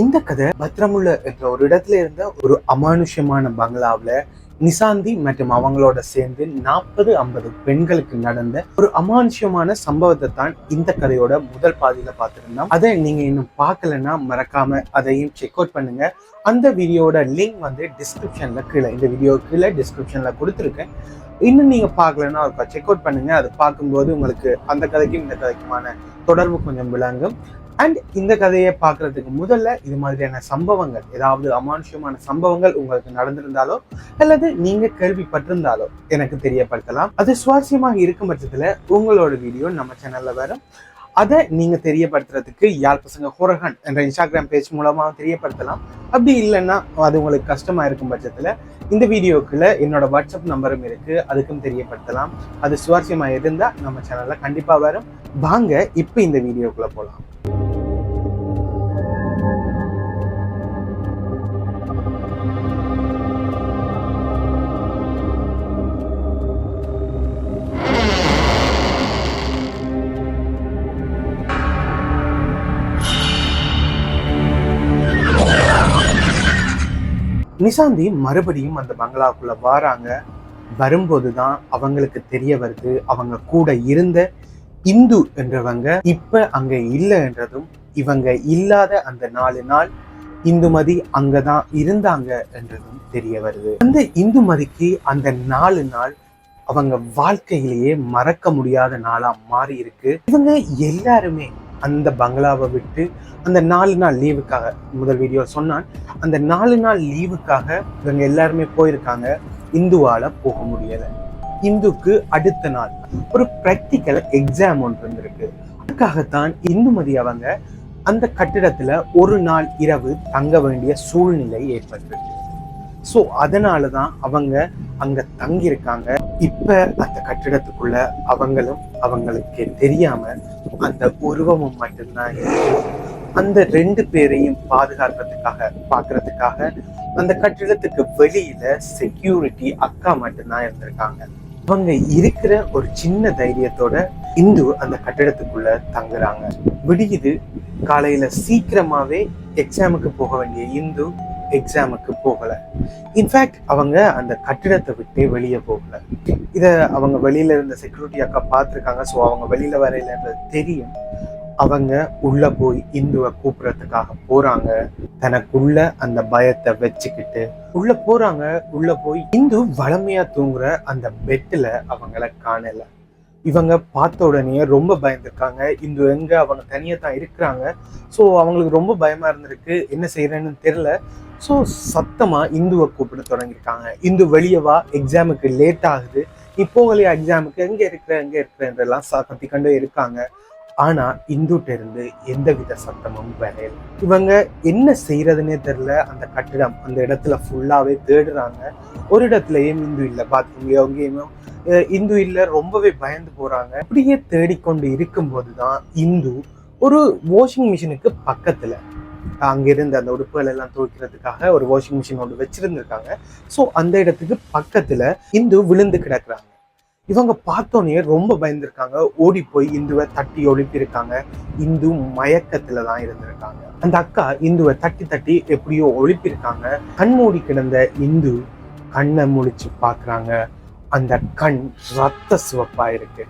இந்த கதை பத்திரமுள்ள என்ற ஒரு இடத்துல இருந்த ஒரு அமானுஷ்யமான பங்களாவுல நிசாந்தி மற்றும் அவங்களோட சேர்ந்து நாற்பது ஐம்பது பெண்களுக்கு நடந்த ஒரு அமானுஷ்யமான சம்பவத்தை தான் இந்த கதையோட முதல் பாதியில பார்த்துருந்தோம். அதை நீங்க இன்னும் பார்க்கலன்னா மறக்காம அதையும் செக் அவுட் பண்ணுங்க. அந்த வீடியோட லிங்க் வந்து டிஸ்கிரிப்ஷன்ல கீழே இந்த வீடியோ கீழே டிஸ்கிரிப்ஷன்ல கொடுத்துருக்கேன். இன்னும் நீங்க பார்க்கலன்னா ஒரு செக் அவுட் பண்ணுங்க. அதை பார்க்கும்போது உங்களுக்கு அந்த கதைக்கும் இந்த கதைக்குமான தொடர்பு கொஞ்சம் விளங்கும். அண்ட் இந்த கதையை பார்க்கறதுக்கு முதல்ல இது மாதிரியான சம்பவங்கள் ஏதாவது அமானுஷ்யமான சம்பவங்கள் உங்களுக்கு நடந்திருந்தாலோ அல்லது நீங்கள் கேள்விப்பட்டிருந்தாலோ எனக்கு தெரியப்படுத்தலாம். அது சுவாரஸ்யமாக இருக்கும் பட்சத்தில் உங்களோட வீடியோ நம்ம சேனலில் வரும். அதை நீங்கள் தெரியப்படுத்துறதுக்கு யாழ் பசங்க ஹோரகன் என்ற இன்ஸ்டாகிராம் பேஜ் மூலமாக தெரியப்படுத்தலாம். அப்படி இல்லைன்னா அது உங்களுக்கு கஷ்டமாக இருக்கும் பட்சத்தில் இந்த வீடியோக்குள்ள என்னோட வாட்ஸ்அப் நம்பரும் இருக்குது அதுக்கும் தெரியப்படுத்தலாம். அது சுவாரஸ்யமாக இருந்தால் நம்ம சேனலில் கண்டிப்பாக வரும். வாங்க இப்போ இந்த வீடியோக்குள்ளே போகலாம் நிசாந்தி மறுபடியும் அந்த பங்களாக்குள்ள வராங்க. வரும்போது தான் அவங்களுக்கு தெரிய வருது அவங்க கூட இருந்த இந்து என்றவங்க இப்ப அங்க இல்லை என்றதும் இவங்க இல்லாத அந்த நாலு நாள் இந்துமதி அங்கதான் இருந்தாங்க என்றதும் தெரிய வருது. அந்த இந்துமதிக்கு அந்த நாலு நாள் அவங்க வாழ்க்கையிலேயே மறக்க முடியாத நாளா மாறி இருக்கு இவங்க எல்லாருமே அந்த பங்களாவை விட்டு அந்த நாலு நாள் லீவுக்காக முதல் வீடியோ சொன்னான். அந்த நாலு நாள் லீவுக்காக இவங்க எல்லாருமே போயிருக்காங்க. இந்துவால போக முடியலை. இந்துக்கு அடுத்த நாள் ஒரு ப்ராக்டிக்கல் எக்ஸாம் ஒன்று இருந்திருக்கு. அதுக்காகத்தான் இந்துமதி அவங்க அந்த கட்டிடத்துல ஒரு நாள் இரவு தங்க வேண்டிய சூழ்நிலை ஏற்பட்டிருக்கு ஸோ அதனால தான் அவங்க அங்க தங்கியிருக்காங்க. இப்ப அந்த கட்டிடத்துக்குள்ள அவங்களும் அவங்களுக்கு தெரியாம அந்த உருவமும் மட்டும்தான் இருக்கு. அந்த ரெண்டு பேரையும் பாதுகாக்கிறதுக்காக பாக்குறதுக்காக அந்த கட்டிடத்துக்கு வெளியில செக்யூரிட்டி அக்கா மட்டும்தான் இருந்திருக்காங்க. அவங்க இருக்கிற ஒரு சின்ன தைரியத்தோட இந்து அந்த கட்டிடத்துக்குள்ள தங்குறாங்க. விடியுது காலையில சீக்கிரமாவே எக்ஸாமுக்கு போக வேண்டிய இந்து எக்ஸாமுக்கு போகலை. இன்ஃபேக்ட் அவங்க அந்த கட்டிடத்தை விட்டு வெளியே போகல. இதை அவங்க வெளியில இருந்த செக்யூரிட்டி அக்கா பார்த்துருக்காங்க. ஸோ அவங்க வெளியில வரையிலன்றது தெரியும். அவங்க உள்ள போய் இந்துவை கூப்பிடுறதுக்காக போறாங்க. தனக்குள்ள அந்த பயத்தை வச்சுக்கிட்டு உள்ள போறாங்க. உள்ள போய் இந்து வளமையாக தூங்குற அந்த பெட்டில் அவங்கள காணலை. இவங்க பார்த்த உடனே ரொம்ப பயந்துருக்காங்க. இந்து எங்க? அவங்க தனியா தான் இருக்கிறாங்க. ஸோ அவங்களுக்கு ரொம்ப பயமா இருந்திருக்கு. என்ன செய்யறேன்னு தெரியல. ஸோ சத்தமாக இந்துவை கூப்பிட தொடங்கியிருக்காங்க. இந்து வெளியவா எக்ஸாமுக்கு லேட் ஆகுது. இப்போ போகலையா எக்ஸாமுக்கு எங்கே இருக்கிற எங்கே இருக்கிறன்றெல்லாம் ச கத்தி கண்டு இருக்காங்க. ஆனால் இந்துட்ட இருந்து எந்தவித சத்தமும் வரையல இவங்க என்ன செய்யறதுன்னே தெரில அந்த கட்டிடம் அந்த இடத்துல ஃபுல்லாகவே தேடுறாங்க. ஒரு இடத்துலயும் இந்து இல்லை பாத்ரூம்லயோ எங்கேயுமே இந்து இல்லை ரொம்பவே பயந்து போகிறாங்க அப்படியே தேடிக்கொண்டு இருக்கும்போது தான் இந்து ஒரு வாஷிங் மிஷினுக்கு பக்கத்தில் அங்கிருந்து அந்த உடுப்புகள் எல்லாம் துவைக்கிறதுக்காக ஒரு வாஷிங் மிஷின் ஒன்று வச்சிருந்துருக்காங்க. ஸோ அந்த இடத்துக்கு பக்கத்துல இந்து விழுந்து கிடக்குறாங்க. இவங்க பார்த்தோன்னே ரொம்ப பயந்துருக்காங்க. ஓடி போய் இந்துவை தட்டி ஒழிப்பிருக்காங்க. இந்து மயக்கத்துல தான் இருந்திருக்காங்க. அந்த அக்கா இந்துவை தட்டி தட்டி எப்படியோ ஒழிப்பிருக்காங்க. கண்மூடி கிடந்த இந்து கண்ணை முழிச்சு பார்க்குறாங்க. அந்த கண் ரத்த சிவப்பா இருக்கு.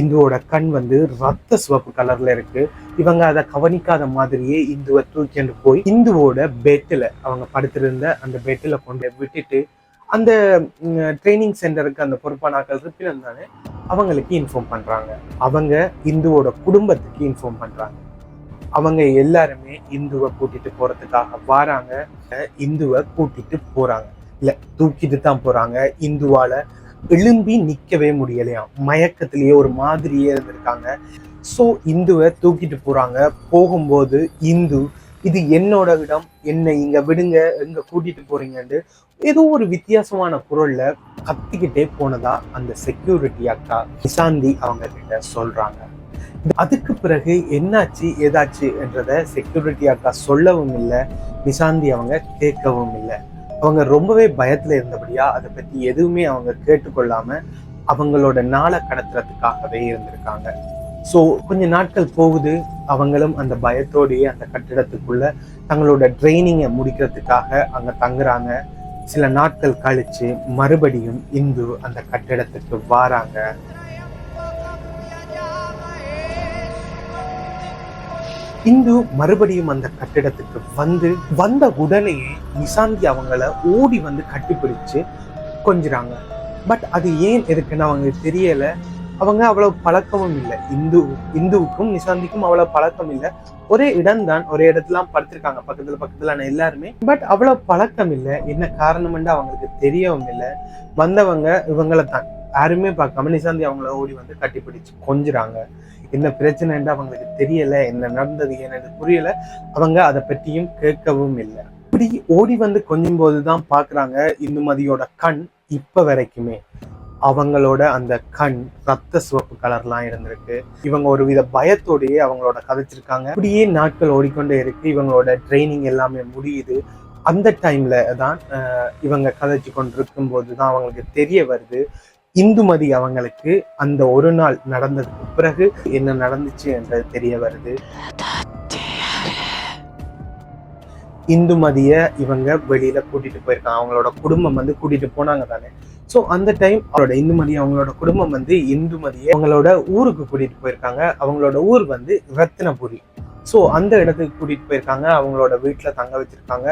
இந்துவோட கண் வந்து ரத்த சிவப்பு கலர்ல இருக்கு. இவங்க அதை கவனிக்காத மாதிரியே இந்துவை தூக்கிட்டு போய் இந்துவோட பெட்டில் அவங்க படுத்திருந்த அந்த பெட்டில் கொண்டு விட்டுட்டு அந்த ட்ரைனிங் சென்டருக்கு அந்த பொறுப்பானாக்கள் இருப்பினம் தானே அவங்களுக்கு இன்ஃபார்ம் பண்ணுறாங்க அவங்க இந்துவோட குடும்பத்துக்கு இன்ஃபார்ம் பண்ணுறாங்க அவங்க எல்லாருமே இந்துவை கூட்டிட்டு போகிறதுக்காக வராங்க. இந்துவை கூட்டிட்டு போகிறாங்க இல்லை தூக்கிட்டு தான் போகிறாங்க இந்துவால எழும்பி நிற்கவே முடியலையாம் மயக்கத்திலேயே ஒரு மாதிரியே இருந்திருக்காங்க. ஸோ இந்துவை தூக்கிட்டு போகிறாங்க போகும்போது இந்து இது என்னோட இடம் என்னை இங்கே விடுங்க இங்கே கூட்டிகிட்டு போகிறீங்கன்ட்டு ஏதோ ஒரு வித்தியாசமான குரலில் கத்திக்கிட்டே போனதா அந்த செக்யூரிட்டி அக்கா நிசாந்தி அவங்க கிட்ட சொல்கிறாங்க அதுக்கு பிறகு என்னாச்சு ஏதாச்சு என்றதை செக்யூரிட்டி அக்கா சொல்லவும் இல்லை நிசாந்தி அவங்க கேட்கவும் இல்லை. அவங்க ரொம்பவே பயத்துல இருந்தபடியா அதை பத்தி எதுவுமே அவங்க கேட்டுக்கொள்ளாம அவங்களோட நாளை கடத்துறதுக்காகவே இருந்திருக்காங்க. ஸோ கொஞ்ச நாட்கள் போகுது. அவங்களும் அந்த பயத்தோடையே அந்த கட்டிடத்துக்குள்ள தங்களோட ட்ரைனிங்கை முடிக்கிறதுக்காக அங்கே தங்குறாங்க. சில நாட்கள் கழிச்சு மறுபடியும் இந்து அந்த கட்டிடத்துக்கு வாராங்க. இந்து மறுபடியும் அந்த கட்டிடத்துக்கு வந்து வந்த உடனேயே நிசாந்தி அவங்கள ஓடி வந்து கட்டிப்பிடிச்சு கொஞ்சிறாங்க. பட் அது ஏன் இருக்குன்னு அவங்களுக்கு தெரியல. அவங்க அவ்வளவு பழக்கமும் இல்லை. இந்து இந்துவுக்கும் நிசாந்திக்கும் அவ்வளவு பழக்கம் இல்லை. ஒரே இடம்தான் ஒரே இடத்துல படுத்திருக்காங்க. பக்கத்துல பக்கத்துல எல்லாருமே. பட் அவ்வளவு பழக்கம் இல்லை. என்ன காரணம்னு அவங்களுக்கு தெரியவும் இல்லை. வந்தவங்க இவங்களை தான். யாருமே பார்க்காம நிசாந்தி அவங்கள ஓடி வந்து கட்டிப்பிடிச்சு கொஞ்சுறாங்க. என்ன பிரச்சனைன்னு அவங்களுக்கு தெரியலை என்ன நடந்தது என்னன்னு புரியல. அவங்க அதை பற்றியும் கேட்கவும் இல்லை. இப்படி ஓடி வந்து கொஞ்சும் போதுதான் பாக்குறாங்க இந்துமதியோட கண் இப்போ வரைக்குமே. அவங்களோட அந்த கண் ரத்த சிவப்பு கலர்லாம் இருந்திருக்கு. இவங்க ஒரு வித பயத்தோடையே அவங்களோட கதைச்சிருக்காங்க. அப்படியே நாட்கள் ஓடிக்கொண்டே இருக்கு. இவங்களோட ட்ரைனிங் எல்லாமே முடியுது. அந்த டைம்ல தான் இவங்க கதைச்சு கொண்டிருக்கும் போது தான் அவங்களுக்கு தெரிய வருது. இந்துமதி அவங்களுக்கு அந்த ஒரு நாள் நடந்ததுக்கு பிறகு என்ன நடந்துச்சு என்றது தெரிய வருது. இந்துமதிய இவங்க வெளியில கூட்டிட்டு போயிருக்காங்க. அவங்களோட குடும்பம் வந்து கூட்டிட்டு போனாங்க தானே. ஸோ அந்த டைம் அவரோட இந்துமதி அவங்களோட குடும்பம் வந்து இந்துமதியை அவங்களோட ஊருக்கு கூட்டிட்டு போயிருக்காங்க. அவங்களோட ஊர் வந்து ரத்தினபுரி ஸோ அந்த இடத்துக்கு கூட்டிட்டு போயிருக்காங்க. அவங்களோட வீட்டில் தங்க வச்சிருக்காங்க.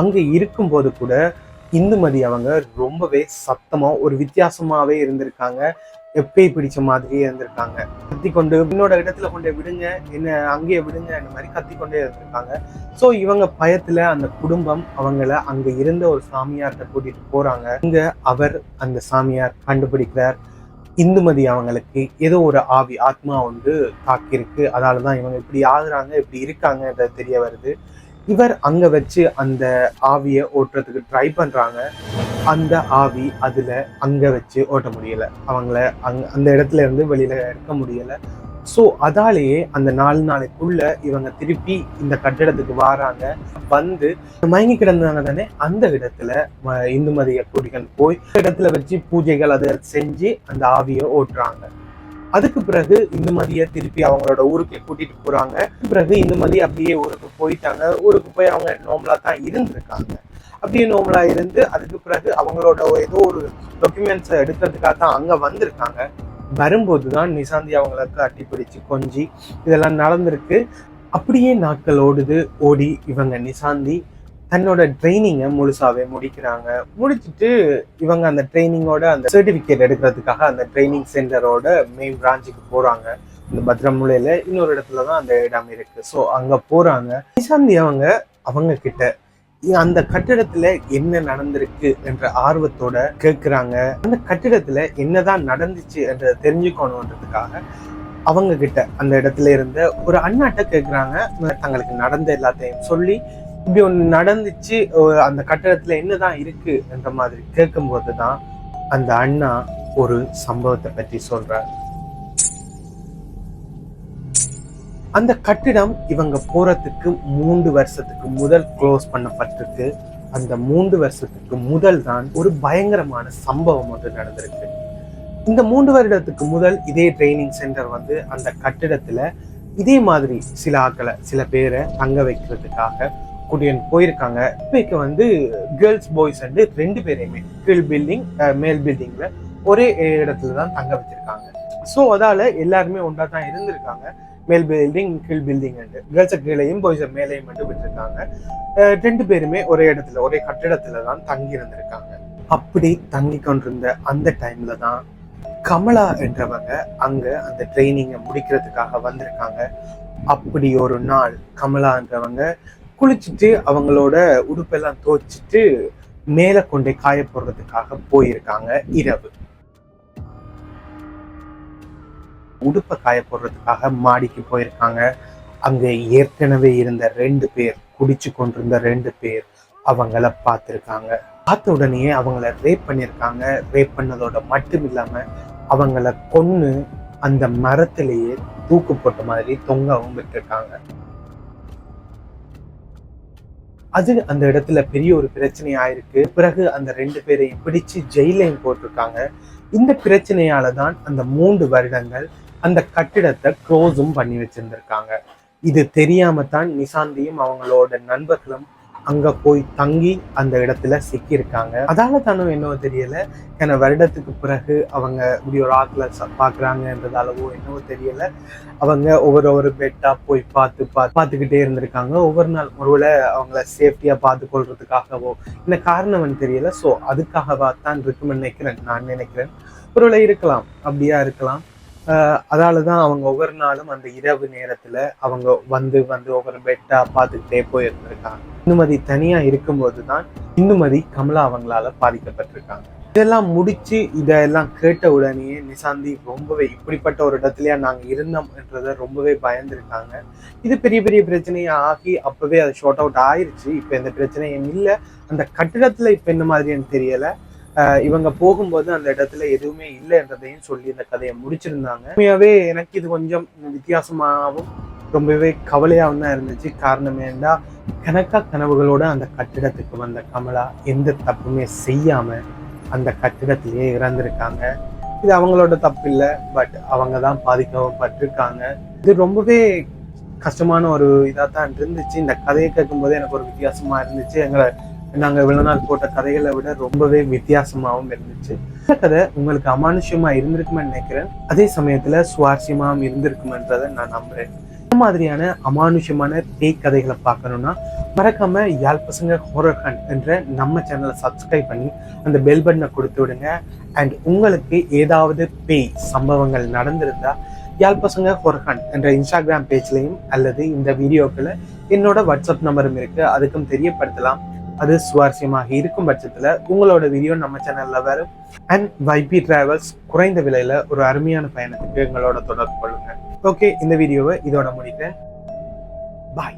அங்க இருக்கும்போது கூட இந்துமதி அவங்க ரொம்பவே சத்தமா ஒரு வித்தியாசமாவே இருந்திருக்காங்க. எப்பய் பிடிச்ச மாதிரியே இருந்திருக்காங்க. கத்தி கொண்டு என்னோட இடத்துல கொண்டு விடுங்க என்ன அங்கேயே விடுங்க இந்த மாதிரி கத்தி கொண்டே இருந்திருக்காங்க. ஸோ இவங்க பயத்துல அந்த குடும்பம் அவங்கள அங்க இருந்த ஒரு சாமியார்கிட்ட கூட்டிட்டு போறாங்க. இங்கே அவர் அந்த சாமியார் கண்டுபிடிக்கிறார். இந்துமதி அவங்களுக்கு ஏதோ ஒரு ஆவி ஆத்மா வந்து தாக்கியிருக்கு. அதால தான் இவங்க இப்படி ஆகுறாங்க இப்படி இருக்காங்கன்றது தெரிய வருது. இவர் அங்க வச்சு அந்த ஆவியை ஓட்டுறதுக்கு ட்ரை பண்றாங்க. அந்த ஆவி அதுல அங்க வச்சு ஓட்ட முடியல. அவங்கள அங் அந்த இடத்துல இருந்து வெளியில எடுக்க முடியல. ஸோ அதாலேயே அந்த நாலு நாளைக்குள்ள இவங்க திருப்பி இந்த கட்டிடத்துக்கு வராங்க. வந்து மயங்கி கிடந்தாங்க தானே அந்த இடத்துல ம- இந்துமதிய கூட்டிகள் போய் இடத்துல வச்சு பூஜைகள் அதை செஞ்சு அந்த ஆவியை ஓட்டுறாங்க. அதுக்கு பிறகு இந்துமதியை திருப்பி அவங்களோட ஊருக்கு கூட்டிட்டு போறாங்க. பிறகு இந்துமதி அப்படியே ஊருக்கு போயிட்டாங்க. ஊருக்கு போய் அவங்க நார்மலா தான் இருந்திருக்காங்க. அப்படியே நார்மலா இருந்து அதுக்கு பிறகு அவங்களோட ஏதோ ஒரு டாக்குமெண்ட்ஸை எடுக்கிறதுக்காக தான் அங்க வந்திருக்காங்க. வரும்போது தான் நிசாந்தி அவங்களுக்கு அட்டிப்பிடிச்சு கொஞ்சி இதெல்லாம் நடந்திருக்கு. அப்படியே நாட்கள் ஓடுது ஓடி இவங்க நிசாந்தி தன்னோட ட்ரைனிங்கை முழுசாவே முடிக்கிறாங்க. முடிச்சிட்டு இவங்க அந்த ட்ரைனிங்கோட அந்த சர்டிஃபிகேட் எடுக்கிறதுக்காக அந்த ட்ரைனிங் சென்டரோட மெயின் பிரான்ச்சுக்கு போறாங்க. இந்த பத்ரமுலையில இன்னொரு இடத்துல தான் அந்த இடம் இருக்கு. ஸோ அங்க போறாங்க. நிசாந்தி அவங்க அவங்க கிட்ட அந்த கட்டிடத்துல என்ன நடந்திருக்கு என்ற ஆர்வத்தோட கேட்குறாங்க அந்த கட்டிடத்துல என்னதான் நடந்துச்சு என்ற தெரிஞ்சுக்கணுன்றதுக்காக அவங்க கிட்ட அந்த இடத்துல இருந்த ஒரு அண்ணாட்ட கேட்குறாங்க தங்களுக்கு நடந்த எல்லாத்தையும் சொல்லி இப்படி ஒன்று நடந்துச்சு அந்த கட்டடத்தில் என்னதான் இருக்கு என்ற மாதிரி கேட்கும்போது தான் அந்த அண்ணா ஒரு சம்பவத்தை பற்றி சொல்றார். அந்த கட்டிடம் இவங்க போறதுக்கு மூன்று வருஷத்துக்கு முதல் க்ளோஸ் பண்ணப்பட்டிருக்கு. அந்த மூன்று வருஷத்துக்கு முதல் தான் ஒரு பயங்கரமான சம்பவம் ஒன்று நடந்திருக்கு. இந்த மூன்று வருடத்துக்கு முதல் இதே ட்ரைனிங் சென்டர் வந்து அந்த கட்டிடத்துல இதே மாதிரி சில ஆக்களை சில பேரை தங்க வைக்கிறதுக்காக கூட்டிட்டு போயிருக்காங்க. இப்போக்கு வந்து கேர்ள்ஸ் பாய்ஸ் வந்து ரெண்டு பேரையுமே கீழ் பில்டிங் மேல் பில்டிங்ல ஒரே இடத்துல தான் தங்க வச்சிருக்காங்க. ஸோ அதால எல்லாருமே ஒன்றா தான் இருந்திருக்காங்க. மேல் பில்டிங் கீழ் பில்டிங் கேர்ள்ஸை கீழையும் பாய்ஸை மேலேயும் மட்டும் விட்டுருக்காங்க. ரெண்டு பேருமே ஒரே இடத்துல ஒரே கட்டிடத்துல தான் தங்கி இருந்திருக்காங்க அப்படி தங்கி கொண்டிருந்த அந்த டைம்ல தான் கமலா என்றவங்க அங்க அந்த ட்ரைனிங்கை முடிக்கிறதுக்காக வந்திருக்காங்க. அப்படி ஒரு நாள் கமலா என்றவங்க குளிச்சுட்டு அவங்களோட உடுப்பெல்லாம் துவைச்சிட்டு மேலே கொண்டே காய போடுறதுக்காக போயிருக்காங்க இரவு. உடுப்பை காய போடுறதுக்காக மாடிக்கு போயிருக்காங்க. அங்க ஏற்கனவே இருந்த ரெண்டு பேர் குடிச்சு கொண்டிருந்த ரெண்டு பேர் அவங்கள பார்த்துருக்காங்க. பார்த்த உடனே அவங்கள ரேப் பண்ணியிருக்காங்க. ரேப் பண்ணதோட மட்டும் இல்லாம அவங்கள கொன்று அந்த மரத்திலேயே தூக்கு போட்ட மாதிரி தொங்கவும் விட்டுருக்காங்க. அது அந்த இடத்துல பெரிய ஒரு பிரச்சனை ஆயிருக்கு பிறகு அந்த ரெண்டு பேரையும் பிடிச்சு ஜெயிலையும் போட்டிருக்காங்க. இந்த பிரச்சனையால தான் அந்த மூன்று வருடங்கள் அந்த கட்டிடத்தை க்ளோஸும் பண்ணி வச்சிருந்திருக்காங்க. இது தெரியாம தான் நிசாந்தியும் அவங்களோட நண்பர்களும் அங்க போய் தங்கி அந்த இடத்துல சிக்கியிருக்காங்க. அதால தானும் என்னவோ தெரியல. ஏன்னா வருடத்துக்கு பிறகு அவங்க இப்படி ஒரு ஆக்கில் பாக்குறாங்கன்றதாலவோ என்னவோ தெரியல. அவங்க ஒவ்வொரு ஒரு பெட்டா போய் பார்த்து பார்த்து பார்த்துக்கிட்டே இருந்திருக்காங்க. ஒவ்வொரு நாள் ஒருவேளை அவங்கள சேஃப்டியா பார்த்து கொள்றதுக்காகவோ என்ன காரணம்னு தெரியல. ஸோ அதுக்காகவா தான் இருக்குன்னு நினைக்கிறேன் நான் நினைக்கிறேன். ஒருவேளை இருக்கலாம் அப்படியா இருக்கலாம். அதால தான் அவங்க ஒவ்வொரு நாளும் அந்த இரவு நேரத்தில் அவங்க வந்து வந்து ஒவ்வொரு பெட்டா பார்த்துக்கிட்டே போயிருந்திருக்காங்க. இந்துமதி தனியா இருக்கும்போது தான் இந்துமதி கமலா அவங்களால பாதிக்கப்பட்டிருக்காங்க. இதெல்லாம் முடிச்சு இதெல்லாம் கேட்ட உடனே நிசாந்தி ரொம்பவே இப்படிப்பட்ட ஒரு இடத்துலயா நாங்க இருந்தோம் என்றதை ரொம்பவே பயந்துருக்காங்க. இது பெரிய பெரிய பிரச்சனையா ஆகி அப்பவே அது ஷார்ட் அவுட் ஆயிருச்சு. இப்ப இந்த பிரச்சனையும் இல்லை. அந்த கட்டிடத்துல இப்ப என்ன மாதிரின்னு தெரியல. ஆஹ் இவங்க போகும்போது அந்த இடத்துல எதுவுமே இல்லைன்றதையும் சொல்லி இந்த கதையை முடிச்சிருந்தாங்க. உண்மையாவே எனக்கு இது கொஞ்சம் வித்தியாசமாகவும் ரொம்பவே கவலையாகவும் தான் இருந்துச்சு. காரணம் ஏண்டா கணக்கா கனவுகளோட அந்த கட்டிடத்துக்கு வந்த கமலா எந்த தப்புமே செய்யாமல் அந்த கட்டிடத்திலேயே இறந்திருக்காங்க. இது அவங்களோட தப்பு இல்லை பட் அவங்க தான் பாதிக்கப்பட்டிருக்காங்க. இது ரொம்பவே கஷ்டமான ஒரு இதாக தான் இருந்துச்சு. இந்த கதையை கேட்கும்போது எனக்கு ஒரு வித்தியாசமாக இருந்துச்சு. எங்களை நாங்கள் இவ்வளோ நாள் போட்ட கதைகளை விட ரொம்பவே வித்தியாசமாகவும் இருந்துச்சு. இந்த கதை உங்களுக்கு அமானுஷ்யமாக இருந்திருக்குமென்னு நினைக்கிறேன். அதே சமயத்தில் சுவாரஸ்யமாகவும் இருந்திருக்குமென்றதை நான் நம்புறேன். மாதிரியான அமானுஷ்யமான பேய் கதைகளை பார்க்கணும்னா மறக்காம யாழ் பசங்க ஹோரர் ஹண்ட் என்ற நம்ம சேனலை சப்ஸ்கிரைப் பண்ணி அந்த பெல் பட்டனை கொடுத்து விடுங்க. அண்ட் உங்களுக்கு ஏதாவது பேய் சம்பவங்கள் நடந்திருந்தா யாழ் பசங்க ஹோரர் ஹண்ட் என்ற இன்ஸ்டாகிராம் பேஜ்லையும் அல்லது இந்த வீடியோக்களை என்னோட வாட்ஸ்அப் நம்பரும் இருக்கு. அதுக்கும் தெரியப்படுத்தலாம். அது சுவாரஸ்யமாக இருக்கும் பட்சத்தில் உங்களோட வீடியோ நம்ம சேனலில் வரும். அண்ட் வைபி டிராவல்ஸ் குறைந்த விலையில் ஒரு அருமையான பயணத்துக்கு எங்களோட தொடர்பு கொள்ளுங்கள் ஓகே இந்த வீடியோவை இதோட முடிக்கிறேன். பாய்